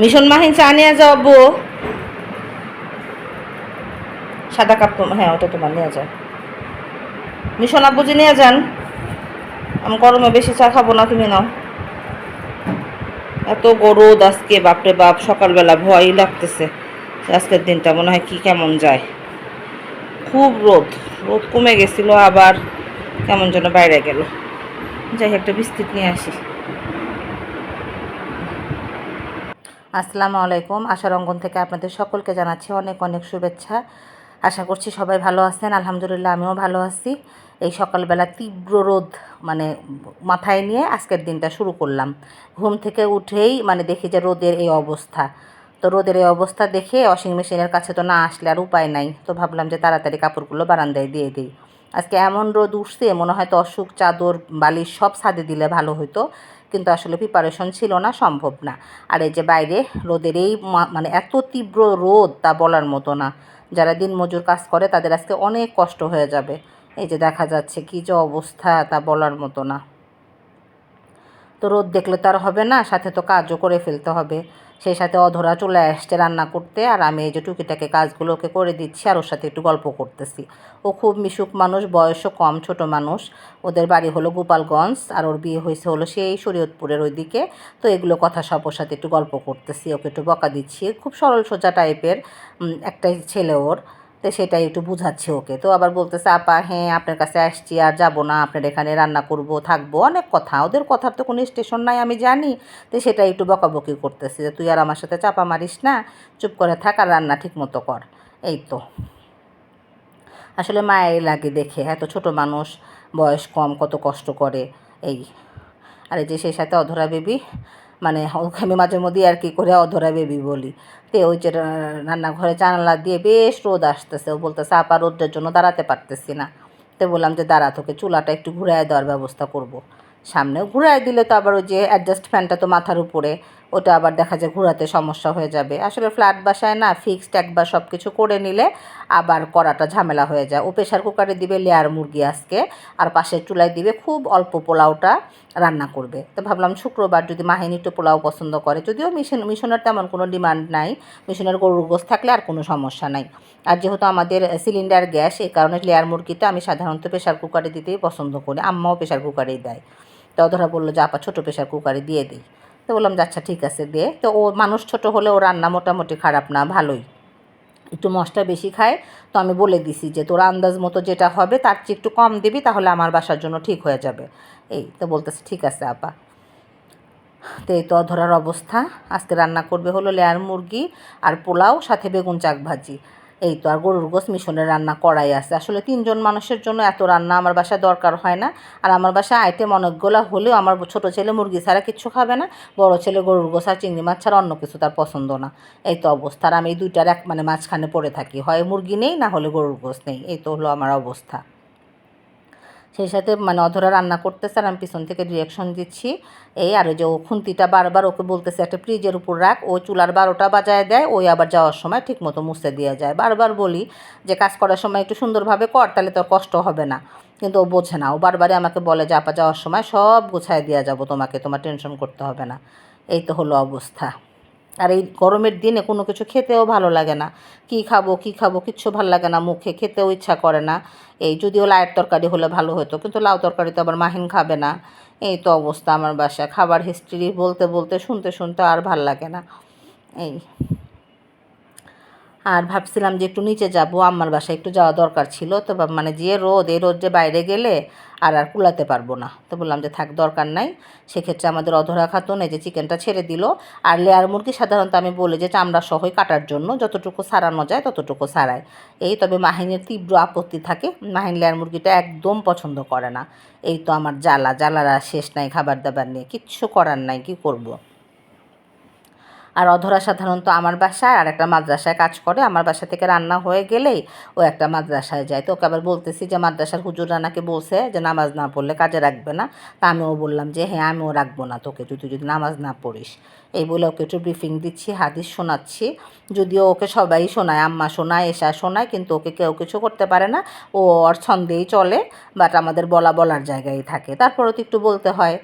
Mission Mahin চা নিয়ে যাও বউ সাদা কাপ তো হ্যাঁ ওটা তোমার নিয়ে যাও। মিশন আব্বুজি নিয়ে যান। আমি গরমে বেশি চা খাব না, তুমি নাও। এত গরদ আজকে, বাপরে বাপ, সকালবেলা ভয়ই লাগতেছে। আজকের দিনটা মনে হয় কি কেমন যায়। খুব রোদ রোদ কমে গেছিল, আবার কেমন যেন বাইরে গেল। যাই একটা বিস্কিট নিয়ে আসি। আসসালামু আলাইকুম। আশার অঙ্গন থেকে আপনাদের সকলকে জানাচ্ছি অনেক অনেক শুভেচ্ছা। আশা করছি সবাই ভালো আছেন। আলহামদুলিল্লাহ আমিও ভালো আছি। এই সকালবেলা তীব্র রোদ মানে মাথায় নিয়ে আজকের দিনটা শুরু করলাম। ঘুম থেকে উঠেই মানে দেখি যে রোদের এই অবস্থা। তো রোদের এই অবস্থা দেখে ওয়াশিং মেশিনের কাছে তো না আসলে আর উপায় নাই। তো ভাবলাম যে তাড়াতাড়ি কাপড়গুলো বারান্দায় দিয়ে দিই। আজকে এমন রোদ উঠছে, মনে হয় তো অসুখ চাদর, বালিশ সব ছাদে দিলে ভালো হতো কিন্তু আসলে প্রিপারেশন ছিল না, সম্ভব না। আর এই যে বাইরে রোদের এই মানে এত তীব্র রোদ তা বলার মতো না। যারা দিন মজুর কাজ করে তাদের আজকে অনেক কষ্ট হয়ে যাবে। এই যে দেখা যাচ্ছে কি যে অবস্থা তা বলার মতো না। তো রোদ দেখলে তো আর হবে না, সাথে তো কাজও করে ফেলতে হবে। সেই সাথে অধরা চলে আসছে রান্না করতে আর আমি এই যে টুকিটাকে কাজগুলো ওকে করে দিচ্ছি আর ওর সাথে একটু গল্প করতেছি। ও খুব মিশুক মানুষ, বয়সও কম, ছোট মানুষ। ওদের বাড়ি হলো গোপালগঞ্জ আর ওর বিয়ে হয়েছে হলো সেই শরীয়তপুরের ওইদিকে। তো এগুলো কথা সব ওর সাথে একটু গল্প করতেছি, ওকে একটু বকা দিচ্ছি। খুব সরল সোজা টাইপের একটা একটাই ছেলে ওর। তো সেটাই একটু বুঝাচ্ছি ওকে। তো আবার বলতেছে, আপা হ্যাঁ আপনার কাছে আসছি, আর যাব না, আপনার এখানে রান্না করব, থাকব। অনেক কথা, ওদের কথার তো কোনো স্টেশন নাই, আমি জানি। তো সেটাই একটু বকাবকি করতেছে যে, তুই আর আমার সাথে চাপা মারিস না, চুপ করে থাক আর রান্না ঠিক মতো কর। এই তো। আসলে মায়াই লাগে দেখে, এত ছোট মানুষ, বয়স কম, কত কষ্ট করে, এই। আর এই যে সেই সাথে অধরা বেবি মানে আমি মাঝে মধ্যে আর কি করে অধরা বেবি বলি। তে ওই যে রান্নাঘরে জানালা দিয়ে বেশ রোদ আসতেছে। ও বলতেছে, আপা, রোদের জন্য দাঁড়াতে পারতেছি না। তো বললাম যে, দাঁড়া, তোকে চুলাটা একটু ঘুরায় দেওয়ার ব্যবস্থা করব। সামনেও ঘুরায় দিলে তো আবার ওই যে অ্যাডজাস্ট ফ্যানটা তো মাথার উপরে। ওটা আবার দেখা যায় ঘোরাতে সমস্যা হয়ে যাবে। আসলে ফ্ল্যাট বাসায় না ফিক্সড একবার সব কিছু করে নিলে আবার করাটা ঝামেলা হয়ে যায়। ও প্রেশার কুকারে দিবে লেয়ার মুরগি আজকে, আর পাশের চুলায় দিবে খুব অল্প পোলাওটা রান্না করবে। তো ভাবলাম শুক্রবার যদি মাহিনী একটু পোলাও পছন্দ করে, যদিও মিশন মিশনের তেমন কোনো ডিমান্ড নাই। মিশনের গরুর গোস থাকলে আর কোনো সমস্যা নাই। আর যেহেতু আমাদের সিলিন্ডার গ্যাস এই কারণে লেয়ার মুরগিটা আমি সাধারণত প্রেশার কুকারে দিতেই পছন্দ করি। আম্মাও প্রেশার কুকারেই দেয়। তো ধরা বলল যে, আপা ছোটো প্রেশার কুকারে দিয়ে দিই। তো বললাম আচ্ছা ঠিক আছে, দে। তো ও মানুষ ছোট হলে ও রান্না মোটামুটি খারাপ না, ভালোই। একটু মশলা বেশি খায়, তো আমি বলে দিছি যে, তোর আন্দাজ মতো যেটা হবে, তার চেয়ে একটু কম দিবি, তাহলে আমার বাসার জন্য ঠিক হয়ে যাবে। এই তো বলতেছে, ঠিক আছে, আপা। তো এই তো ধরার অবস্থা। আজকে রান্না করবে হলো লেয়ার মুরগি আর পোলাও, সাথে বেগুন চাক ভাজি। এই তো আর গরুর গোস মিশনের রান্না করাই আছে। আসলে তিনজন মানুষের জন্য এত রান্না আমার বাসায় দরকার হয় না। আর আমার বাসায় আইটেম অনেকগুলো হলেও আমার ছোট ছেলে মুরগি ছাড়া কিছু খাবে না। বড় ছেলে গরুর গোস আর চিংড়ি মাছ ছাড়া অন্য কিছু তার পছন্দ না। এই তো অবস্থা। আর আমি এই দুইটার এক মানে মাঝখানে পড়ে থাকি। হয় মুরগি নেই, না হলে গরুর গোস নেই। এই তো হলো আমার অবস্থা। সেই সাথে মানে অধরা রান্না করতেছে আর আমি পিছন থেকে রিয়াকশন দিচ্ছি। এই আর ওই যে ও খুন্তিটা বারবার ওকে বলতেছে, একটা ফ্রিজের উপর রাখ, ও চুলার বারোটা বাজায় দেয়, ওই আবার যাওয়ার সময় ঠিক মতো মুছে দিয়ে যায়। বারবার বলি যে, কাজ করার সময় একটু সুন্দরভাবে কর, তাহলে তোর কষ্ট হবে না। কিন্তু ও বোঝে না, ও বারবারই আমাকে বলে যে, আপা, যাওয়ার সময় সব গুছায় দেওয়া যাব তোমাকে, তোমার টেনশন করতে হবে না। এই তো হলো অবস্থা। আর এই গরমের দিনে কোনো কিছু খেতেও ভালো লাগে না। কি খাব কি খাব কিচ্ছু ভালো লাগে না, মুখে খেতেও ইচ্ছা করে না। এই যদিও লাইট তরকারি হলে ভালো হতো, কিন্তু লাউ তরকারি তো আবার মাহিন খাবে না। এই তো অবস্থা আমার বাসায়। খাবার হিস্ট্রি বলতে বলতে, শুনতে শুনতে আর ভালো লাগে না। এই আর ভাবছিলাম যে একটু নিচে যাব আমার বাসায় একটু যাওয়া দরকার ছিল। তো মানে যে রোদ, এই রোদ যে বাইরে গেলে আর আর কুলাতে পারব না। তো বললাম যে থাক, দরকার নাই। সেক্ষেত্রে আমাদের অধরা খাতুন এই যে চিকেনটা ছেড়ে দিল। আর লেয়ার মুরগি সাধারণত আমি বলি যে চামড়া সহই কাটার জন্য। যতটুকু সারানো যায় ততটুকু সারায় এই তবে মাহিনের তীব্র আপত্তি থাকে। মাহিন লেয়ার মুরগিটা একদম পছন্দ করে না। এই তো আমার জ্বালা। জ্বালার শেষ নাই, খাবার দাবার নিয়ে। কিচ্ছু করার নাই, কি করব। আর অধরা সাধারণত আমার বাসায় আর একটা মাদ্রাসায় কাজ করে। আমার বাসা থেকে রান্না হয়ে গেলেই ও একটা মাদ্রাসায় যায়। তো ওকে আবার বলতেছি যে মাদ্রাসার হুজুর রানাকে বলছে যে নামাজ না পড়লে কাজে রাখবে না। তা আমিও বললাম যে হ্যাঁ আমিও রাখব না তোকে। তুই যদি নামাজ না পড়িস। এই বলে ওকে একটু ব্রিফিং দিচ্ছি, হাদিস শোনাচ্ছি। যদিও ওকে সবাই শোনায়, আম্মা শোনায় এসা শোনায়, কিন্তু ওকে কেউ কিছু করতে পারে না। ও ওর ছন্দেই চলে বাট আমাদের বলা বলার জায়গায় থাকে। তারপরও তো একটু বলতে হয়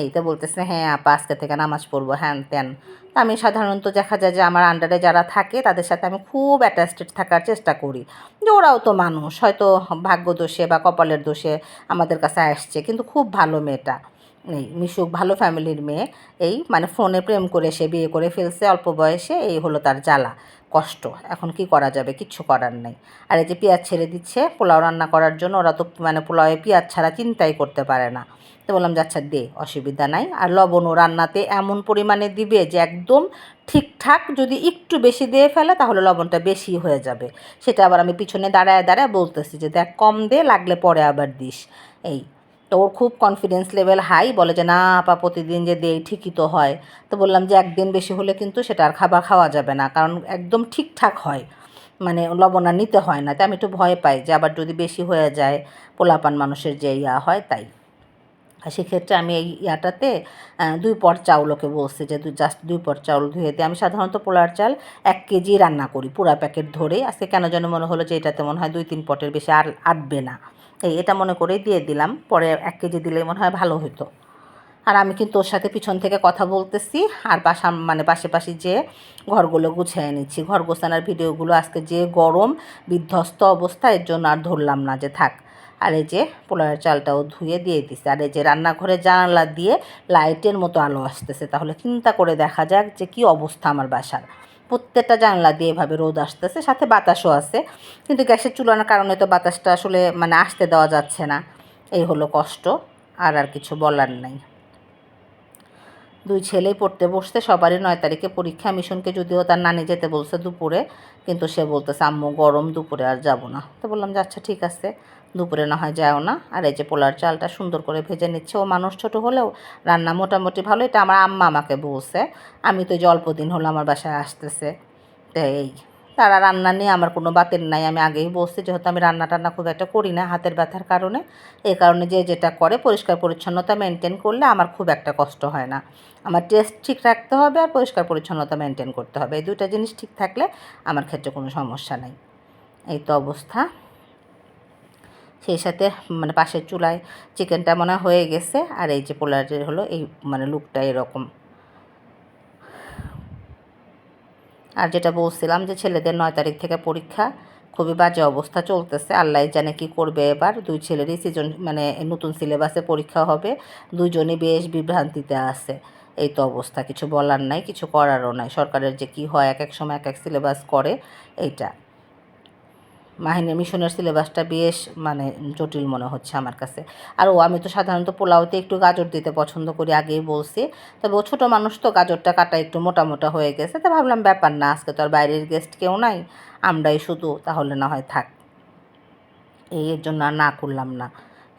এই তো বলতেছে হ্যাঁ আপা, আজকে থেকে নামাজ পড়ব। হ্যান ত্যান। তা আমি সাধারণত দেখা যায় যে আমার আন্ডারে যারা থাকে, তাদের সাথে আমি খুব অ্যাটাচড থাকার চেষ্টা করি যে ওরাও তো মানুষ, হয়তো ভাগ্য দোষে বা কপালের দোষে আমাদের কাছে আসছে, কিন্তু খুব ভালো মেয়েটা। এই মিশুক ভালো ফ্যামিলির মেয়ে। এই মানে ফোনে প্রেম করে সে বিয়ে করে ফেলছে, অল্প বয়সে এই হলো তার জ্বালা। কষ্ট, এখন কি করা যাবে? কিচ্ছু করার নেই। আর এই যে পেঁয়াজ ছেড়ে দিচ্ছে, পোলাও রান্না করার জন্য ওরা তো মানে পোলাওয়ে পেঁয়াজ ছাড়া চিন্তাই করতে পারে না। তো বললাম যে আচ্ছা দে, অসুবিধা নাই। আর লবণও রান্নাতে এমন পরিমাণে দিবে যে, একদম ঠিকঠাক যদি একটু বেশি দিয়ে ফেলে, তাহলে লবণটা বেশি হয়ে যাবে। সেটা আবার আমি পিছনে দাঁড়ায় দাঁড়ায় বলতেছি যে, দেখ, কম দে, লাগলে পরে আবার দিস। এই তো ওর খুব কনফিডেন্স লেভেল হাই বলে যে, না, আপা, প্রতিদিন যে দেই, ঠিকই তো হয়। তো বললাম যে, একদিন বেশি হলে কিন্তু সেটা আর খাবার খাওয়া যাবে না, কারণ একদম ঠিকঠাক হয়। মানে লবণ আর নিতে হয় না। তাই আমি একটু ভয় পাই যে, আবার যদি বেশি হয়ে যায়, পোলাপান মানুষের যে ইয়া হয়, তাই। সেক্ষেত্রে আমি এই ইয়াটাতে দুই পট চাউল ওকে বলছি যে, দুই জাস্ট দুই পট চাউল ধুয়ে দিয়ে আমি সাধারণত পোলার চাল এক কেজি রান্না করি, পুরা প্যাকেট ধরে আজকে কেন যেন মনে হলো যে, এটাতে মনে হয় দুই, তিন পটের বেশি আর, আটবে না। এই এটা মনে করেই দিয়ে দিলাম। পরে এক কেজি দিলে মনে হয় ভালো হতো আর আমি কিন্তু ওর সাথে পিছন থেকে কথা বলতেছি। আর পাশা মানে পাশাপাশি যে ঘরগুলো গুছিয়ে নিচ্ছি ঘর গোছানোর ভিডিওগুলো আজকে যে গরম, বিধ্বস্ত অবস্থা, এর জন্য আর ধরলাম না যে থাক। আর এই যে পোলাওয়ের চালটাও ধুয়ে দিয়ে দিছে। আর এই যে রান্নাঘরে জানালা দিয়ে লাইটের মতো আলো আসতেছে। তাহলে চিন্তা করে দেখা যাক যে কি অবস্থা আমার বাসার। প্রত্যেকটা জানলা দিয়ে এভাবে রোদ আসতেছে, সাথে বাতাসও আছে। কিন্তু গ্যাসের চুলানোর কারণে তো বাতাসটা আসলে মানে আসতে দেওয়া যাচ্ছে না। এই হলো কষ্ট, আর আর কিছু বলার নাই। দুই ছেলেই পড়তে বসতে সবারই নয় তারিখে পরীক্ষা। মিশনকে যদিও তার নানি যেতে বলছে দুপুরে, কিন্তু সে বলতেছে, আম্মু, গরম দুপুরে আর যাব না। তো বললাম যে আচ্ছা ঠিক আছে। দুপুরে না হয় যাও না। আর এই যে পোলার চালটা সুন্দর করে ভেজে নিচ্ছে। ও মানুষ ছোট হলেও রান্না মোটামুটি ভালো। এটা আমার আম্মা আমাকে বলছে। আমি তো যে অল্প দিন হলো আমার বাসায় আসতেছে। তো এই তারা রান্না নিয়ে আমার কোনো বাতের নাই। আমি আগেই বসছি যেহেতু আমি রান্না টান্না খুব একটা করি না হাতের ব্যথার কারণে। এই কারণে যে যেটা করে পরিষ্কার পরিচ্ছন্নতা মেনটেন করলে আমার খুব একটা কষ্ট হয় না। আমার টেস্ট ঠিক রাখতে হবে আর পরিষ্কার পরিচ্ছন্নতা মেনটেন করতে হবে। এই দুইটা জিনিস ঠিক থাকলে আমার ক্ষেত্রে কোনো সমস্যা নেই। এই তো অবস্থা। সেই সাথে মানে পাশের চুলায় চিকেনটা মনে হয় গেছে। আর এই যে পোলারের হলো, এই মানে লুকটা এরকম। আর যেটা বলছিলাম যে ছেলেদের নয় তারিখ থেকে পরীক্ষা, খুবই বাজে অবস্থা চলতেছে। আল্লাহ জানে কি করবে এবার। দুই ছেলেরই সিজন মানে নতুন সিলেবাসে পরীক্ষা হবে। দুজনই বেশ বিভ্রান্তিতে আছে। এই তো অবস্থা। কিছু বলার নাই, কিছু করারও নাই। সরকারের যে কি হয়, এক এক সময় এক এক সিলেবাস করে, এইটা। মাহিনী মিশনের সিলেবাসটা বেশ মানে জটিল মনে হচ্ছে আমার কাছে। আর ও, আমি তো সাধারণত পোলাওতে একটু গাজর দিতে পছন্দ করি, আগেই বলছি। তবে ও ছোটো মানুষ তো গাজরটা কাটা একটু মোটা মোটা হয়ে গেছে। তা ভাবলাম ব্যাপার না, আজকে তো আর বাইরের গেস্ট কেউ নাই, আমরাই শুধু, তাহলে না হয় থাক। এই এর জন্য আর না করলাম না।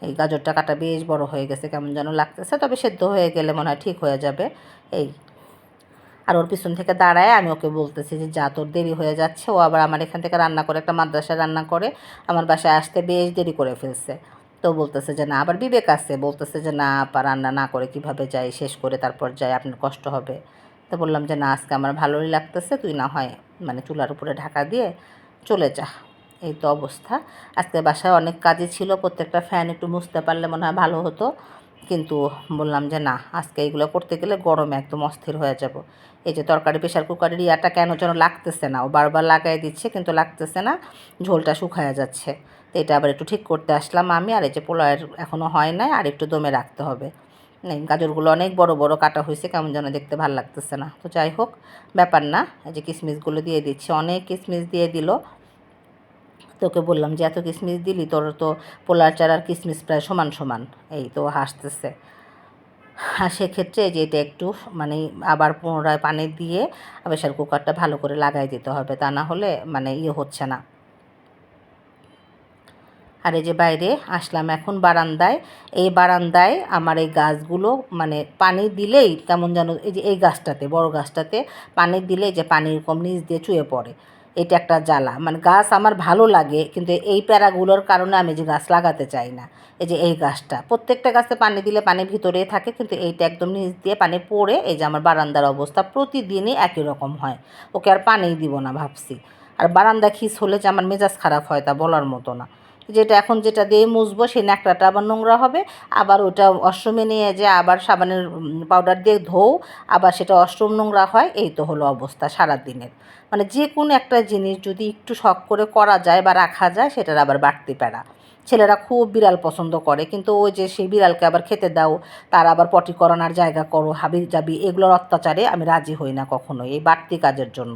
এই গাজরটা কাটা বেশ বড় হয়ে গেছে, কেমন যেন লাগতেছে। তবে সেদ্ধ হয়ে গেলে মনে হয় ঠিক হয়ে যাবে। এই আর ওর পিছন থেকে দাঁড়ায় আমি ওকে বলতেছি যে, যা, তোর দেরি হয়ে যাচ্ছে। ও আবার আমার এখান থেকে রান্না করে একটা মাদ্রাসা রান্না করে আমার বাসায় আসতে বেশ দেরি করে ফেলছে। তো বলতেছে যে, না, আবার বিবেক আছে। বলতেছে যে, না, আপা, রান্না না করে কীভাবে যাই, শেষ করে তারপর যাই, আপনার কষ্ট হবে। তো বললাম যে, না, আজকে আমার ভালোই লাগতেছে, তুই না হয় মানে চুলার উপরে ঢাকা দিয়ে চলে যা। এই তো অবস্থা। আজকে বাসায় অনেক কাজই ছিল, প্রত্যেকটা ফ্যান একটু মুছতে পারলে মনে হয় ভালো হতো। কিন্তু বললাম যে, না, আজকে এগুলো করতে গেলে গরমে একদম অস্থির হয়ে যাব। এই যে তরকারি প্রেশার কুকারের ইয়াটা কেন যেন লাগতেছে না। ও বারবার লাগাই দিচ্ছে কিন্তু লাগতেছে না, ঝোলটা শুকায়া যাচ্ছে। তো এটা আবার একটু ঠিক করতে আসলাম আমি, আর এই যে পোলাওয়ের এখনও হয় নাই, আর একটু দমে রাখতে হবে। গাজরগুলো অনেক বড় বড় কাটা হয়েছে, কেমন যেন দেখতে ভালো লাগতেছে না। তো যাই হোক, ব্যাপার না, এই যে কিশমিশগুলো দিয়ে দিচ্ছি, অনেক কিশমিশ দিয়ে দিল। তোকে বললাম যে এত কিশমিশ দিলি, তোর তো পোলার চার আর কিশমিশ প্রায় সমান সমান, এই তো হাসতেছে। আর সেক্ষেত্রে যে এটা একটু মানে আবার পুনরায় পানি দিয়ে প্রেশার কুকারটা ভালো করে লাগাই দিতে হবে, তা না হলে মানে ইয়ে হচ্ছে না। আর এই যে বাইরে আসলাম এখন বারান্দায়, এই বারান্দায় আমার এই গাছগুলো মানে পানি দিলেই কেমন যেন এই যে এই গাছটাতে, বড় গাছটাতে পানি দিলে যে পানি এরকম নিচ দিয়ে চুয়ে পড়ে। এটা একটা জ্বালা। মানে গাছ আমার ভালো লাগে, কিন্তু এই প্যারাগুলোর কারণে আমি যে গাছ লাগাতে চাই না। এই যে এই গাছটা, প্রত্যেকটা গাছে পানি দিলে পানি ভিতরে থাকে, কিন্তু এইটা একদম নিচ দিয়ে পানি পড়ে, এই যে আমার বারান্দার অবস্থা প্রতিদিনই একই রকম হয়। ওকে আর পানি দিব না ভাবছি। আর বারান্দা খিস হলে যে আমার মেজাজ খারাপ হয় তা বলার মতো না। যেটা এখন যেটা দিয়ে মুছবো, সেই ন্যাকড়াটা আবার নোংরা হবে। আবার ওটা অশ্রমে নিয়ে যে আবার সাবানের পাউডার দিয়ে ধোও, আবার সেটা অশ্রম নোংরা হয়, এই তো হলো অবস্থা সারা দিনের মানে যে কোনো একটা জিনিস যদি একটু শখ করে করা যায় বা রাখা যায়, সেটার আবার বাড়তি প্যারা। ছেলেরা খুব বিড়াল পছন্দ করে, কিন্তু ওই যে সেই বিড়ালকে আবার খেতে দাও, তার আবার পটি করানোর জায়গা করো হাবি জাবি এগুলোর অত্যাচারে আমি রাজি হই না কখনোই, এই বাড়তি কাজের জন্য।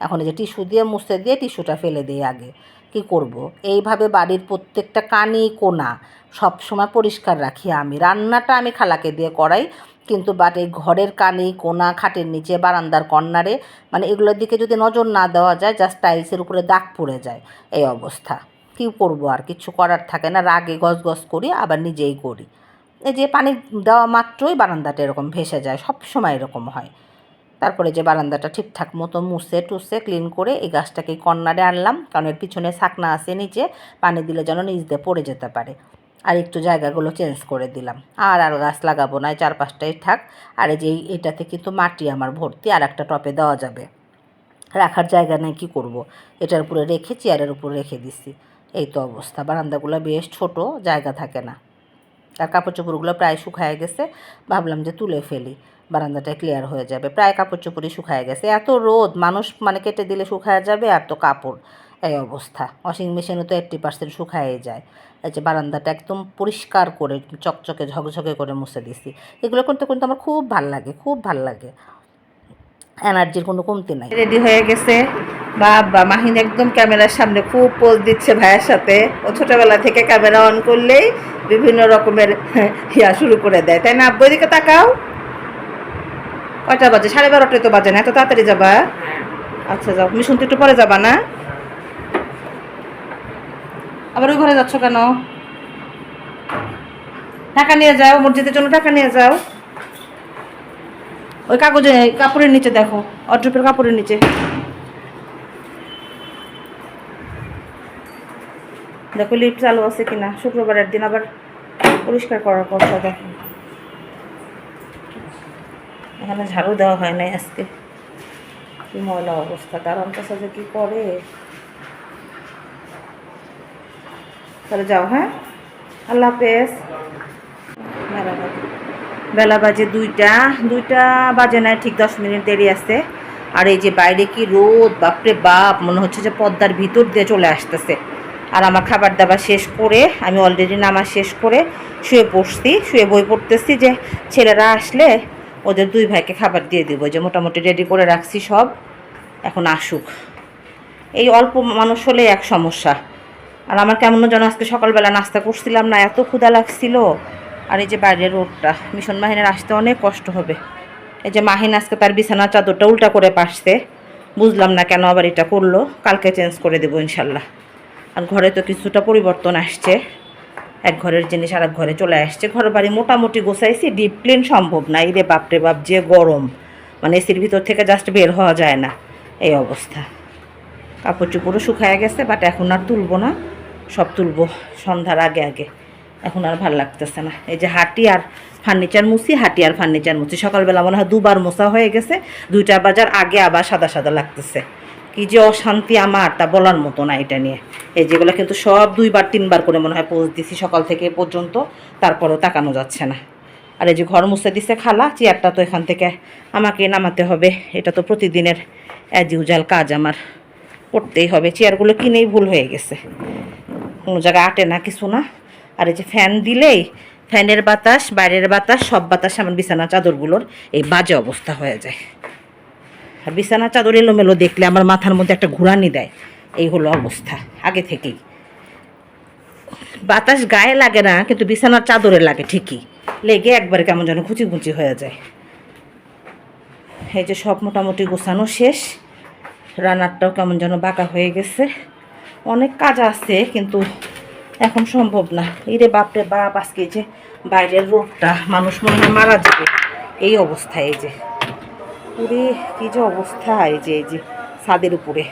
এখন এই যে টিস্যু দিয়ে মুছতে দিয়ে টিস্যুটা ফেলে দিই আগে। কি করব। এইভাবে বাড়ির প্রত্যেকটা কানি, কোনা সব সময় পরিষ্কার রাখি আমি। রান্নাটা আমি খালাকে দিয়ে করাই, কিন্তু বাট এই ঘরের কানি, কোনা, খাটের নিচে, বারান্দার কর্নারে মানে এগুলোর দিকে যদি নজর না দেওয়া যায় জাস্ট টাইলসের উপরে দাগ পড়ে যায়, এই অবস্থা। কী করব আর? কিছু করার থাকে না, রাগে গজ গজ করি, আবার নিজেই করি। এই যে পানি দেওয়া মাত্রই বারান্দাটা এরকম ভেসে যায়, সব সময় এরকম হয়। তারপরে যে বারান্দাটা ঠিকঠাক মতো মুছে টুসে ক্লিন করে এই গাছটাকে কর্নারে আনলাম, কারণ এর পিছনে ছাকনা আছে নিচে, পানি দিলে যেন নিচ দিয়ে পড়ে যেতে পারে। আর একটু জায়গাগুলো চেঞ্জ করে দিলাম। আর আর গাছ লাগাবো না চার পাঁচটাই থাক। আর এই যে এটাতে কিন্তু মাটি আমার ভর্তি, আর একটা টপে দেওয়া যাবে। রাখার জায়গা নেই, কী করব। এটার উপরে রেখে, চেয়ারের উপরে রেখে দিছি। এই তো অবস্থা। বারান্দাগুলো বেশ ছোট, জায়গা থাকে না। আর কাপড় চোপড়গুলো প্রায় শুকায় গেছে। ভাবলাম যে তুলে ফেলি। বারান্দাটা ক্লিয়ার হয়ে যাবে। প্রায় কাপড় চোপড়ই শুকায় গেছে। এত রোদ, মানুষ মানে কেটে দিলে শুকায় যাবে আর তো কাপড়। এই অবস্থা। ওয়াশিং মেশিনে তো এইট্টি পার্সেন্ট শুকায় যায়। এই যে বারান্দাটা একদম পরিষ্কার করে, চকচকে, ঝকঝকে করে মুছে দিছি। এগুলো করতে করতে আমার খুব ভালো লাগে, খুব ভালো লাগে। এনার্জির কোনো কমতি নাই। রেডি হয়ে গেছে। বাবা, মাহিন একদম ক্যামেরার সামনে খুব পোজ দিচ্ছে ভাইয়ের সাথে। ও ছোটবেলা থেকে ক্যামেরা অন করলেই বিভিন্ন রকমের ইয়া শুরু করে দেয়। তাই না আব্বু, এদিকে তাকাও। কয়টা বাজে? সাড়ে বারোটায় তো বাজে না, এত তাড়াতাড়ি যাবা? আচ্ছা যাও। তুমি শুনতে একটু পরে যাবা, না? আবার ওই ঘরে যাচ্ছ কেন? টাকা নিয়ে যাও, মসজিদের জন্য টাকা নিয়ে যাও। ওই কাগজে, কাপড়ের নিচে দেখো অড্রপের কাপড়ের নিচে। দেখো লিফট চালু আছে কিনা, শুক্রবারের দিন আবার পরিষ্কার করার কথা দেখো। এখানে ঝাড়ু দেওয়া হয় নাই আজকে। কি ময়লা অবস্থা তার তো যে কি করে? তাহলে যাও হ্যাঁ? আল্লাহ হাফেজ। বেলা বাজে। দুইটা দুইটা বাজে না ঠিক দশ মিনিট দেরি আছে। আর এই যে বাইরে কি রোদ, বাপরে বাপ, মনে হচ্ছে যে পদ্মার ভিতর দিয়ে চলে আসতেছে। আর আমার খাবার দাবার শেষ করে, আমি অলরেডি নামাজ শেষ করে শুয়ে পড়ছি, শুয়ে বই পড়তেছি যে ছেলেরা আসলে ওদের দুই ভাইকে খাবার দিয়ে দিব, যে মোটামুটি রেডি করে রাখছি সব, এখন আসুক। এই অল্প মানুষ হলে এক সমস্যা। আর আমার কেমন যেন আজকে সকালবেলা নাস্তা করছিলাম না, এত ক্ষুধা লাগছিল। আর এই যে বাইরের রোডটা, মিশন মাহিনের আসতে অনেক কষ্ট হবে। এই যে মাহিন আজকে তার বিছানা চাদরটা উল্টা করে পাশছে বুঝলাম না কেন আবার এটা করল, কালকে চেঞ্জ করে দেবো ইনশাল্লাহ। আর ঘরে তো কিছুটা পরিবর্তন আসছে। এক ঘরের জিনিস আর এক ঘরে চলে আসছে। ঘর বাড়ি মোটামুটি গোছাইছি ডিপ ক্লিন সম্ভব না। এই রে বাপরে বাপ, যে গরম। মানে এসির ভিতর থেকে জাস্ট বের হওয়া যায় না। এই অবস্থা। কাপড় চুপড়ও শুকায় গেছে বাট এখন আর তুলবো না। সব তুলবো সন্ধ্যার আগে আগে। এখন আর ভালো লাগতেছে না। এই যে হাঁটি আর ফার্নিচার মুছি, হাঁটি আর ফার্নিচার মুছি। সকালবেলা মনে হয় দুবার মোছা হয়ে গেছে। দুইটা বাজার আগে আবার সাদা সাদা লাগতেছে। কি যে অশান্তি আমার তা বলার মতো না এটা নিয়ে। এই যেগুলো কিন্তু সব দুইবার, তিনবার করে মনে হয় পোজ দিছি সকাল থেকে পর্যন্ত, তারপরেও তাকানো যাচ্ছে না। আর এই যে ঘর মুছে দিছে খালা, চেয়ারটা তো এখান থেকে আমাকে নামাতে হবে। এটা তো প্রতিদিনের অ্যাজ ইউজাল কাজ আমার। করতেই হবে। চেয়ারগুলো কিনেই ভুল হয়ে গেছে। কোনো জায়গায় আটে না, কিছু না। আর এই যে ফ্যান দিলেই ফ্যানের বাতাস, বাইরের বাতাস, সব বাতাস আমার বিছানা চাদরগুলোর এই বাজে অবস্থা হয়ে যায়। আর বিছানা চাদর এলোমেলো দেখলে আমার মাথার মধ্যে একটা ঘুরানি দেয়। এই হলো অবস্থা, আগে থেকেই। বাতাস গায়ে লাগে না, কিন্তু বিছানার চাদরে লাগে ঠিকই। লেগে একবারে কেমন যেন খুচি খুচি হয়ে যায়। এই যে সব মোটামুটি গোছানো শেষ, রান্নারটাও কেমন যেন বাঁকা হয়ে গেছে। অনেক কাজ আছে, কিন্তু এখন সম্ভব না। এই রে বাপরে বাপ, আজকে যে বাইরের রোডটা মানুষ মনে মারা যাবে। এই অবস্থায় এই যে। পুরে কি যে অবস্থা এই যে এই যে ছাদের উপরে।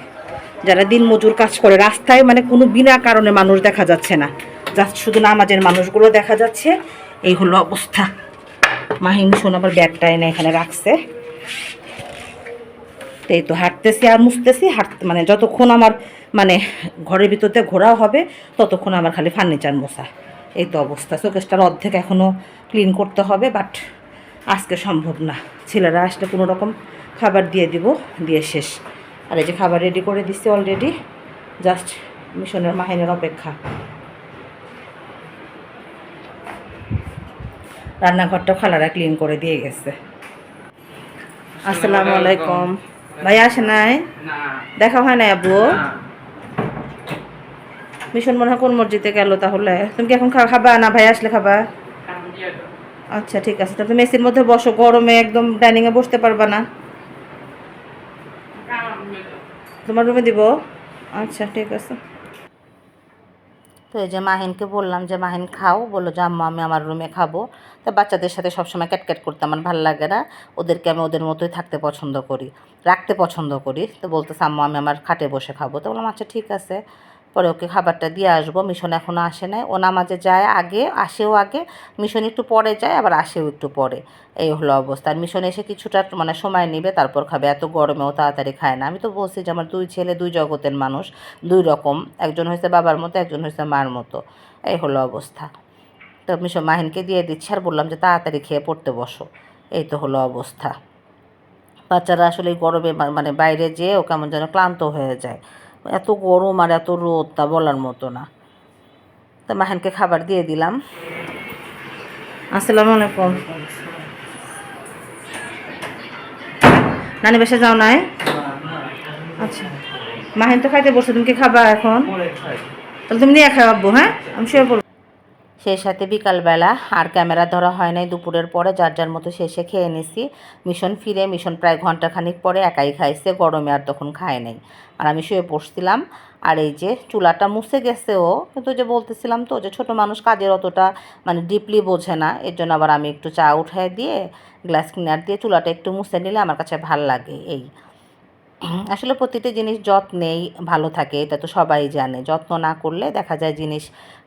যারা দিন মজুর কাজ করে, রাস্তায় মানে কোনো বিনা কারণে মানুষ দেখা যাচ্ছে না। জাস্ট শুধু নামাজের মানুষগুলো দেখা যাচ্ছে, এই হলো অবস্থা। মাহিন শোন, আবার ব্যাগটা এনে এখানে রাখছে। তো এই তো হাঁটতেছি আর মুছতেছি হাঁটতে মানে যতক্ষণ আমার মানে ঘরের ভিতরতে ঘোরাও হবে, ততক্ষণ আমার খালি ফার্নিচার মোছা। এই তো অবস্থা, শোকেসটার অর্ধেক এখনও ক্লিন করতে হবে বাট আজকে সম্ভব না। ছেলেরা আসলে কোনো রকম খাবার দিয়ে দিব দিয়ে শেষ। আর এই যে খাবার রেডি করে দিচ্ছি অলরেডি জাস্ট মিশনের মাহিনের অপেক্ষা। রান্নাঘরটা খালারা ক্লিন করে দিয়ে গেছে। আসসালামু আলাইকুম। ভাই আসে নাই? দেখা হয় নাই আবু মিশন মনে হয় কোন মসজিদে গেল তাহলে? তুমি কি এখন খাবা? না ভাই আসলে খাবা। আচ্ছা ঠিক আছে। তাহলে মেসির মধ্যে বসো, গরমে একদম ডাইনিংয়ে বসতে পারবা না। তোমার রুমে দিব? আচ্ছা ঠিক আছে। তো এই যে মাহিনকে বললাম যে, মাহিন, খাও। বলল যে, আম্মা, আমি আমার রুমে খাব। তো বাচ্চাদের সাথে সবসময় ক্যাটক্যাট করতে আমার ভালো লাগে না। ওদেরকে আমি ওদের মতোই থাকতে পছন্দ করি, রাখতে পছন্দ করি। তো বলতেছে, আম্মা, আমি আমার খাটে বসে খাব। তো বললাম আচ্ছা ঠিক আছে। পরে ওকে খাবারটা দিয়ে আসব। মিশন এখনও আসে নাই। ও নামাজে যায় আগে, আসেও আগে। মিশন একটু পরে যায়, আবার আসেও একটু পরে। এই হলো অবস্থা। আর মিশন এসে কিছুটা মানে সময় নেবে, তারপর খাবে। এত গরমেও তাড়াতাড়ি খায় না। আমি তো বলছি যে আমার দুই ছেলে, দুই জগতের মানুষ, দুই রকম। একজন হয়েছে বাবার মতো, একজন হয়েছে মার মতো। এই হলো অবস্থা। তো মিশন মাহিনকে দিয়ে দিচ্ছি। আর বললাম যে তাড়াতাড়ি খেয়ে পড়তে বসো। এই তো হলো অবস্থা। বাচ্চারা আসলে গরমে মানে বাইরে যেয়েও কেমন যেন ক্লান্ত হয়ে যায়। এত গরম আর এত রোদ তা বলার মতো না। তা মাহেনকে খাবার দিয়ে দিলাম। আসসালামু আলাইকুম। নানি বেশে যাও নাই? আচ্ছা। মাহেন তো খাইতে বসে তুমি কি খাবা এখন? তাহলে তুমি নিয়ে খাও আব্বু হ্যাঁ? আমি শুয়ে পড়ব। সেই সাথে বিকালবেলা আর ক্যামেরা ধরা হয় নাই। দুপুরের পরে যার যার মতো শেষে খেয়ে নিছি। মিশন ফিরে, মিশন প্রায় ঘন্টাখানিক পরে একাই খাইছে, গরমে আর তখন খায় নাই। আর আমি শুয়ে পড়ছিলাম। আর এই যে চুলাটা মুছে গেছে ও, কিন্তু যে বলতেছিলাম তো যে ছোট মানুষ কাজের অতটা মানে ডিপলি বোঝে না, এর জন্য আবার আমি একটু চা উঠায় দিয়ে গ্লাস ক্লিনার দিয়ে চুলাটা একটু মুছে নিলে আমার কাছে ভালো লাগে এই। আসলে প্রতিটি জিনিস যত্নেই ভালো থাকে, এটা তো সবাই জানে। যত্ন না করলে দেখা যায় জিনিস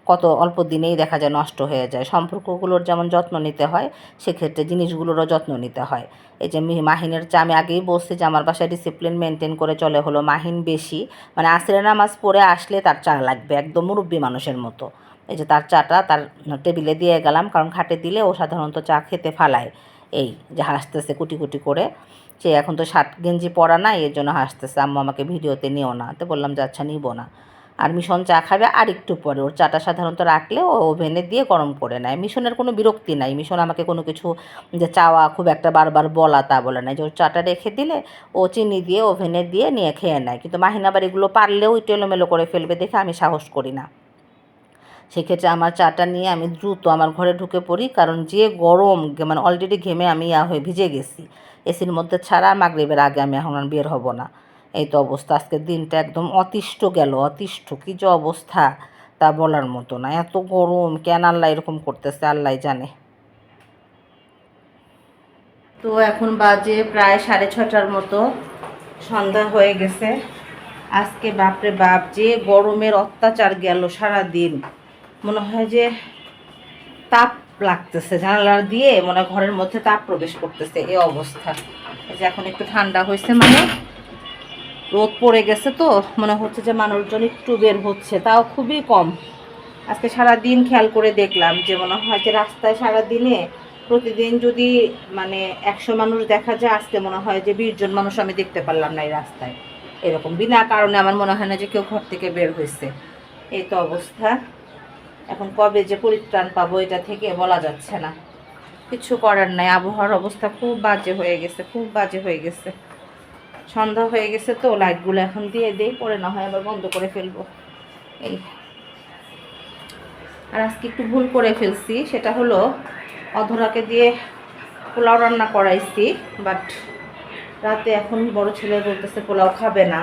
কত অল্প দিনেই দেখা যায় নষ্ট হয়ে যায়। সম্পর্কগুলোর যেমন যত্ন নিতে হয়, সেক্ষেত্রে জিনিসগুলোরও যত্ন নিতে হয়। এই যে মাহিনের চা, আমি আগেই বলছি যে আমার বাসায় ডিসিপ্লিন মেনটেন করে চলে হলো মাহিন বেশি। মানে আসরে নামাজ পড়ে আসলে তার চা লাগবে, একদম মুরব্বী মানুষের মতো। এই যে তার চাটা তার টেবিলে দিয়ে গেলাম, কারণ খাটে দিলে ও সাধারণত চা খেতে ফালায়। এই যে হাসতেছে কুটি কুটি করে। সে এখন তো শার্ট গেঞ্জি পরা নাই, এর জন্য হাসতেছে, আম্মু, আমাকে ভিডিওতে নিও না। তো বললাম যে আচ্ছা নিব না। আর মিশন চা খাবে আর একটু পরে। ওর চাটা সাধারণত রাখলে ও ওভেনে দিয়ে গরম করে নেয়। মিশনের কোনো বিরক্তি নাই। মিশন আমাকে কোনো কিছু যে চাওয়া, খুব একটা বারবার বলা তা বলে না যে ওর চাটা রেখে দিলে ও চিনি দিয়ে ওভেনে দিয়ে নিয়ে খেয়ে নেয়। কিন্তু মাহিনাবার এগুলো পারলেও একটু এলোমেলো করে ফেলবে দেখে আমি সাহস করি না। সেক্ষেত্রে আমার চাটা নিয়ে আমি দ্রুত আমার ঘরে ঢুকে পড়ি কারণ যে গরম মানে অলরেডি ঘেমে আমি ইয়া হয়ে ভিজে গেছি। এসির মধ্যে ছাড়া মাগরিবের আগে আমি এখন বের হব না। এই তো অবস্থা। আজকের দিনটা একদম অতিষ্ঠ গেল। অতিষ্ঠ কী যে অবস্থা তা বলার মতো না। এত গরম, কেন আল্লাহ এরকম করতেছে? আল্লাহ জানে। তো এখন বাজে প্রায় সাড়ে ছটার মতো। সন্ধ্যা হয়ে গেছে। আজকে বাপরে বাপ, যে গরমের অত্যাচার গেল সারা দিন মনে হয় যে তাপ লাগতেছে, জানালা দিয়ে মনে ঘরের মধ্যে তাপ প্রবেশ করতেছে। এই অবস্থা। যে এখন একটু ঠান্ডা হয়েছে মানে। রোদ পড়ে গেছে তো, মনে হচ্ছে যে মানুষজন একটু বের হচ্ছে, তাও খুবই কম। আজকে সারা দিন খেয়াল করে দেখলাম যে মনে হয় যে রাস্তায় সারা দিনে প্রতিদিন যদি মানে একশো মানুষ দেখা যায়, আজকে মনে হয় যে বিশ জন মানুষ আমি দেখতে পারলাম না এই রাস্তায়। এরকম বিনা কারণে আমার মনে হয় না যে কেউ ঘর থেকে বের হয়েছে। এই তো অবস্থা। এখন কবে যে পরিত্রাণ পাবো এটা থেকে বলা যাচ্ছে না। কিছু করার নাই, আবহাওয়ার অবস্থা খুব বাজে হয়ে গেছে, খুব বাজে হয়ে গেছে। সন্ধ্যা হয়ে গেছে তো, লাইটগুলো এখন দিয়ে দেই, পরে না হয় আবার বন্ধ করে ফেলব। এই। আর আজকে একটু ভুল করে ফেলছি, সেটা হলো অধরাকে দিয়ে পোলাও রান্না করাইছি, বাট রাতে এখন বড় ছেলে বলতেছে পোলাও খাবে না।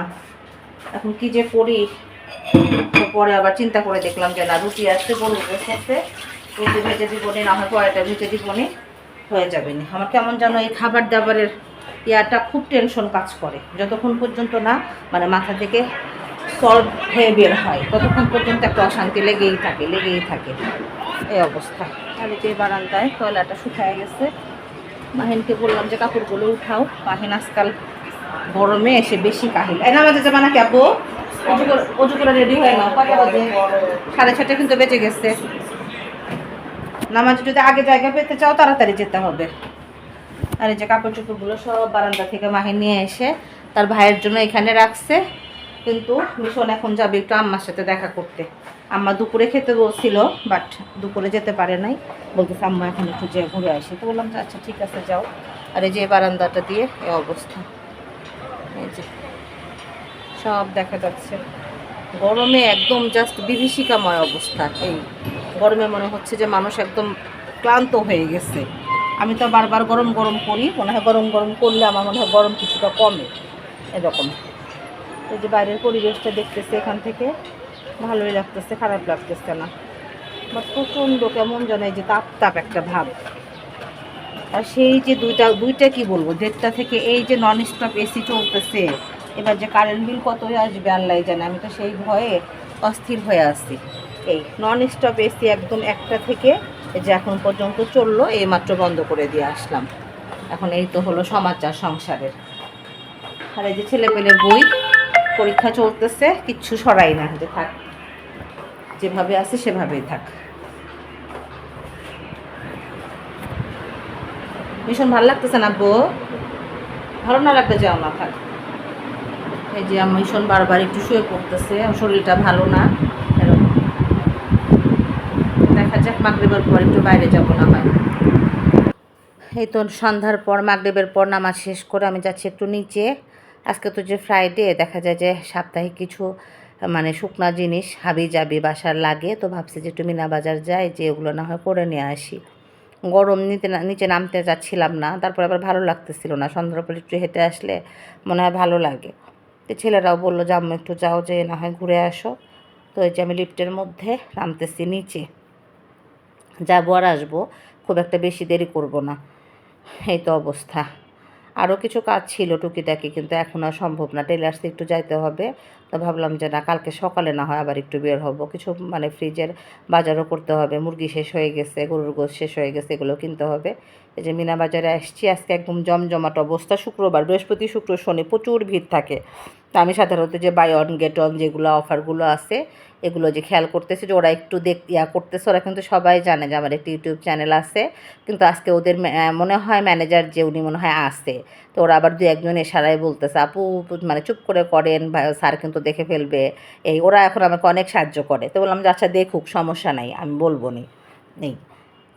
এখন কি যে করি পরে আবার চিন্তা করে দেখলাম যে না, রুটি আসতে গরু সাথে রুটি ভেজে দিবনি, না হয় পরেটা ভেজে দিবনি, হয়ে যাবে না। আমার কেমন যেন এই খাবার দাবারের ইয়াটা খুব টেনশন কাজ করে। যতক্ষণ পর্যন্ত না মানে মাথা থেকে সলভ হয়ে বের হয়, ততক্ষণ পর্যন্ত একটা অশান্তি লেগেই থাকে লেগেই থাকে। এই অবস্থা। এই যে বারান্দায় তয়লাটা শুকায় গেছে। মাহিনকে বললাম যে, কাপড়গুলো উঠাও। মাহিন আজকাল গরমে এসে বেশি কাহিল। এই নামাজে যাবা নাকি আপু অজু করে রেডি হয়ে কটা বাজে? সাড়ে ছটা কিন্তু বেঁচে গেছে। নামাজ যদি আগে জায়গা পেতে চাও, তাড়াতাড়ি যেতে হবে। আর এই যে কাপড় চোপড়গুলো সব বারান্দা থেকে মাহে নিয়ে এসে তার ভাইয়ের জন্য এখানে রাখছে। কিন্তু মিশন এখন যাবে একটু আম্মার সাথে দেখা করতে। আম্মা দুপুরে খেতে বলছিল বাট দুপুরে যেতে পারে নাই। বলতেছে, আম্মা, এখন একটু যে ঘুরে আসি। তো বললাম যে আচ্ছা ঠিক আছে, যাও। আর এই যে বারান্দাটা দিয়ে এই অবস্থা। এই যে সব দেখা যাচ্ছে। গরমে একদম জাস্ট বিভীষিকাময় অবস্থা। এই গরমে মনে হচ্ছে যে মানুষ একদম ক্লান্ত হয়ে গেছে। আমি তো বারবার গরম গরম করি, মনে হয় গরম গরম করলে আমার মনে হয় গরম কিছুটা কমে, এরকম। এই যে বাইরের পরিবেশটা দেখতেছে এখান থেকে, ভালোই লাগতেছে, খারাপ লাগতেছে না। বাট প্রচণ্ড কেমন এই যে তাপ তাপ একটা ভাব। আর সেই যে দুইটা দুইটা কি বলব, দেড়টা থেকে এই যে নন স্টপ এসি চলতেছে, এবার যে কারেন্ট বিল কতই আসবে আল্লাহ জানে, আমি তো সেই ভয়ে অস্থির হয়ে আছি। এই নন স্টপ এসি একদম একটা থেকে এই যে এখন পর্যন্ত চলল, এই মাত্র বন্ধ করে দিয়ে আসলাম। এখন এই তো হলো সমাচার সংসারের। আর এই যে ছেলেপেলের বই, পরীক্ষা চলতেছে, কিচ্ছু সরাই না, যে থাক। যেভাবে আছে সেভাবেই থাক। ভীষণ ভালো লাগতেছে না বউ ভালো না লাগতে যাও না, থাক। এই যে আমি ভীষণ বারবার একটু শুয়ে পড়তেছে, শরীরটা ভালো না। যাক, মাগরিবের পর একটু বাইরে যাব না হয়। এই তো সন্ধ্যার পর, মাগরিবের পর নামাজ শেষ করে আমি যাচ্ছি একটু নিচে। আজকে তো যে ফ্রাইডে দেখা যায় যে সাপ্তাহিক কিছু মানে শুকনা জিনিস হাবি জাবি বাসার লাগে, তো ভাবছি যে একটু মিনা বাজার যাই, যে ওগুলো না হয় করে নিয়ে আসি। গরম নিতে নিচে নামতে যাচ্ছিলাম না, তারপর আবার ভালো লাগতেছিল না, সন্ধ্যার পর একটু হেঁটে আসলে মনে হয় ভালো লাগে। তো ছেলেরাও বলল যে আম্মু একটু যাও যে না হয় ঘুরে আসো। তো এই যে আমি লিফটের মধ্যে নামতেছি নিচে। যাব আর আসব, খুব একটা বেশি দেরি করব না। এই তো অবস্থা। আরও কিছু কাজ ছিল টুকিটাকি, কিন্তু এখন আর সম্ভব না। টেলার্সে একটু যাইতে হবে। তো ভাবলাম যে না, কালকে সকালে না হয় আবার একটু বের হব। কিছু মানে ফ্রিজের বাজারও করতে হবে, মুরগি শেষ হয়ে গেছে, গরুর গোশ শেষ হয়ে গেছে, এগুলো কিনতে হবে। এই যে মিনা বাজারে আসছি, আজকে একদম জমজমাট অবস্থা, শুক্রবার, বৃহস্পতি, শুক্র, শনি, প্রচুর ভিড় থাকে। তা আমি সাধারণত যে বাই অন গেট অন যেগুলো অফারগুলো আছে, এগুলো যে খেয়াল করতেছে যে ওরা একটু দেখ, ইয়া করতেছে। ওরা কিন্তু সবাই জানে যে আমার একটি ইউটিউব চ্যানেল আছে, কিন্তু আজকে ওদের মনে হয় ম্যানেজার যে উনি মনে হয় আসে তো ওরা আবার দু একজন এশারায় বলতেছে, আপু মানে চুপ করে করেন স্যার কিন্তু দেখে ফেলবে, এই ওরা এখন আমাকে অনেক সাহায্য করে। তো বললাম যে আচ্ছা দেখুক, সমস্যা নাই, আমি বলব নি। নেই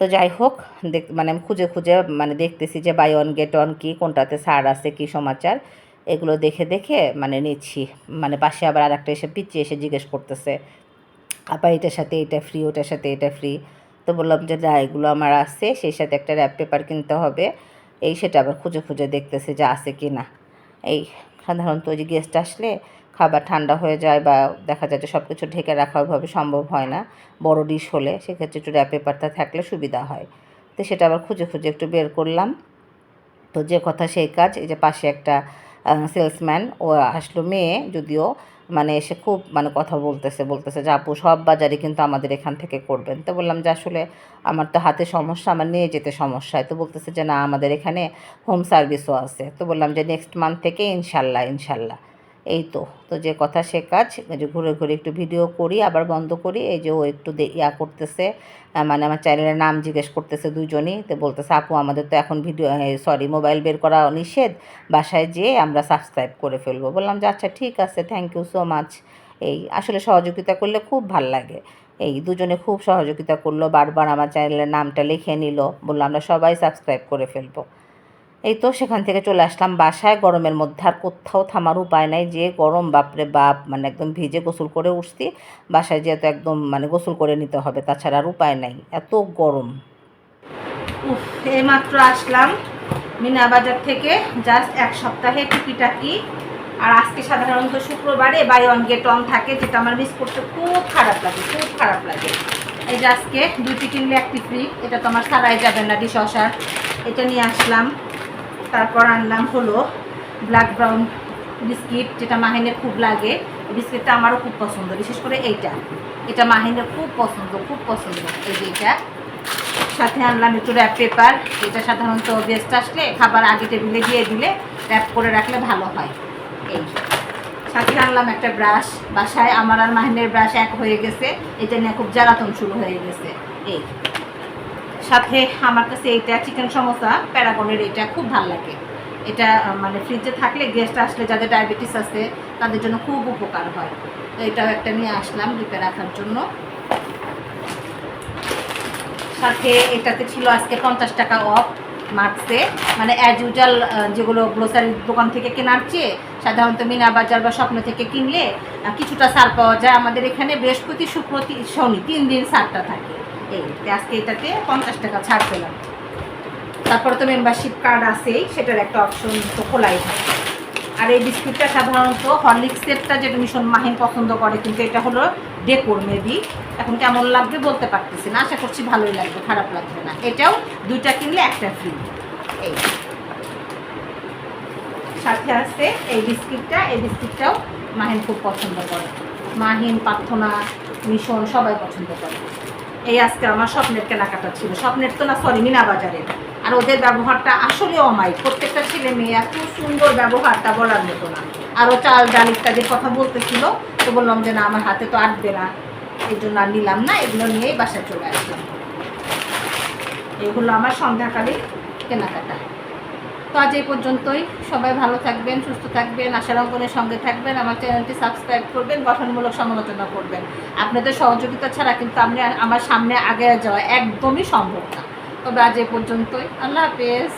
তো যাই হোক, দেখ মানে আমি খুঁজে খুঁজে মানে দেখতেছি যে বাই অন গেট অন কী, কোনটাতে সার আছে, কি সমাচার, এগুলো দেখে দেখে মানে নিচ্ছি। মানে পাশে আবার আর একটা এসে পিছিয়ে এসে জিজ্ঞেস করতেছে, আপা, এটার সাথে এটা ফ্রি ওটার সাথে এটা ফ্রি তো বললাম যে, না, এগুলো আমার আছে, সেই সাথে একটা র্যাপ পেপার কিনতে হবে। এই সেটা আবার খুঁজে খুঁজে দেখতেছে যে, আছে কি না এই, সাধারণত ওই যে গেস্ট আসলে খাবার ঠান্ডা হয়ে যায় বা দেখা যায় যে সব কিছু ঢেকে রাখা ওইভাবে সম্ভব হয় না, বড় ডিশ হলে সেক্ষেত্রে একটু র্যাপ পেপারটা থাকলে সুবিধা হয়। তো সেটা আবার খুঁজে খুঁজে একটু বের করলাম। তো যে কথা সেই কাজ, এই যে পাশে একটা সেলসম্যান ও আসলো মেয়ে যদিও মানে এসে খুব মানে কথা বলতেছে বলতেছে যে, আপু, সব বাজারে কিন্তু আমাদের এখান থেকে করবেন। তো বললাম যে, আসলে আমার তো হাতে সমস্যা, আমার নিয়ে যেতে সমস্যা। তো বলতেছে যে, না, আমাদের এখানে হোম সার্ভিসও আছে। তো বললাম যে নেক্সট মান্থ থেকে ইনশাল্লাহ ইনশাল্লাহ। এই তো তো যে কথা সে কাজ যে ঘুরে ঘুরে একটু ভিডিও করি, আবার বন্ধ করি, এই যে ও একটু ইয়া করতেছে মানে আমার চ্যানেলের নাম জিজ্ঞেস করতেছে দুজনই তো বলতেছে, আপু, আমাদের তো এখন ভিডিও সরি মোবাইল বের করা নিষেধ, বাসায় যেয়ে আমরা সাবস্ক্রাইব করে ফেলব। বললাম, যে আচ্ছা ঠিক আছে থ্যাংক ইউ সো মাচ এই, আসলে সহযোগিতা করলে খুব ভালো লাগে। এই, দুজনে খুব সহযোগিতা করল, বারবার আমার চ্যানেলের নামটা লিখে নিল, বলল, আমরা সবাই সাবস্ক্রাইব করে ফেলব। এই তো সেখান থেকে চলে আসলাম বাসায়। গরমের মধ্যে আর কোথাও থামার উপায় নাই। যে গরম, বাপরে বাপ মানে একদম ভিজে গোসল করে উঠছি। বাসায় যেহেতু একদম মানে গোসল করে নিতে হবে, তাছাড়া আর উপায় নাই। এত গরম। উফ, এইমাত্র আসলাম মিনা বাজার থেকে। জাস্ট এক সপ্তাহে টুকিটাকি। আর আজকে সাধারণত শুক্রবারে বাই অন গেট অন থাকে, যেটা আমার মিস করতে খুব খারাপ লাগে, খুব খারাপ লাগে। এই যে আজকে দুইটি কিনলে একটি ফ্রি, এটা তো আমার সারাই যাবে না, ডিশ এটা নিয়ে আসলাম। তারপর আনলাম হলো ব্ল্যাক ব্রাউন বিস্কিট যেটা মাহিনের খুব লাগে। বিস্কিটটা আমারও খুব পছন্দ, বিশেষ করে এইটা। এটা মাহিনের খুব পছন্দ খুব পছন্দ। এই যে এটা। সাথে আনলাম একটু র্যাপ পেপার এটা সাধারণত গেস্ট আসলে খাবার আগে টেবিলে দিয়ে দিলে র্যাপ করে রাখলে ভালো হয়। এই। সাথে আনলাম একটা ব্রাশ বাসায় আমার আর মাহিনের ব্রাশ এক হয়ে গেছে, এটা নিয়ে খুব জ্বালাতন শুরু হয়ে গেছে। এই। সাথে আমার কাছে এইটা চিকেন সমোসা, প্যারাগনের এটা খুব ভালো লাগে। এটা মানে ফ্রিজে থাকলে গেস্ট আসলে যাদের ডায়াবেটিস আছে, তাদের জন্য খুব উপকার হয়। তো এটাও একটা নিয়ে আসলাম ডিপে রাখার জন্য। সাথে এটাতে ছিল আজকে পঞ্চাশ টাকা অফ মার্কসে মানে অ্যাজ ইউজাল যেগুলো গ্লোসারির দোকান থেকে কেনার চেয়ে সাধারণত মিনা বাজার বা স্বপ্ন থেকে কিনলে কিছুটা সার পাওয়া যায়। আমাদের এখানে বৃহস্পতি শুক্র শনি তিন দিন সারটা থাকে। এই আজকে এটাতে পঞ্চাশ টাকা ছাড় পেলাম। তারপরে তো মেম্বারশিপ কার্ড আছেই, সেটার একটা অপশন তো খোলাই থাকে। আর এই বিস্কুটটা সাধারণত হরলিক্সেরটা যেটা মিশন মাহিন পছন্দ করে, কিন্তু এটা হলো ডেকোর মেবি এখন কেমন লাগবে বলতে পারতেছি না, আশা করছি ভালোই লাগবে, খারাপ লাগবে না। এটাও দুইটা কিনলে একটা ফ্রি এই। সাথে আছে এই বিস্কিটটা, এই বিস্কিটটাও মাহিন খুব পছন্দ করে। মাহিন প্রার্থনা মিশন সবাই পছন্দ করে। এই আজকে আমার স্বপ্নের কেনাকাটা ছিল। স্বপ্নের তো না সরি মিনা বাজারের আর ওদের ব্যবহারটা আসলে অমাই প্রত্যেকটা ছেলে মেয়ে এত সুন্দর ব্যবহারটা বলার মতো না। আরও চাল ডাল ইত্যাদির কথা বলতেছিল, তো বললাম যে না, আমার হাতে তো আটবে না। এই জন্য আর নিলাম না, এগুলো নিয়েই বাসায় চলে আসলাম। এগুলো আমার সন্ধ্যাকালীন কেনাকাটা। তো আজ এই পর্যন্তই। সবাই ভালো থাকবেন, সুস্থ থাকবেন। আশার অঙ্কনের সঙ্গে থাকবেন। আমার চ্যানেলটি সাবস্ক্রাইব করবেন, গঠনমূলক সমালোচনা করবেন। আপনাদের সহযোগিতা ছাড়া কিন্তু আমি আমার সামনে আগে যাওয়া একদমই সম্ভব না। তবে আজ এই পর্যন্তই। আল্লাহ হাফেজ।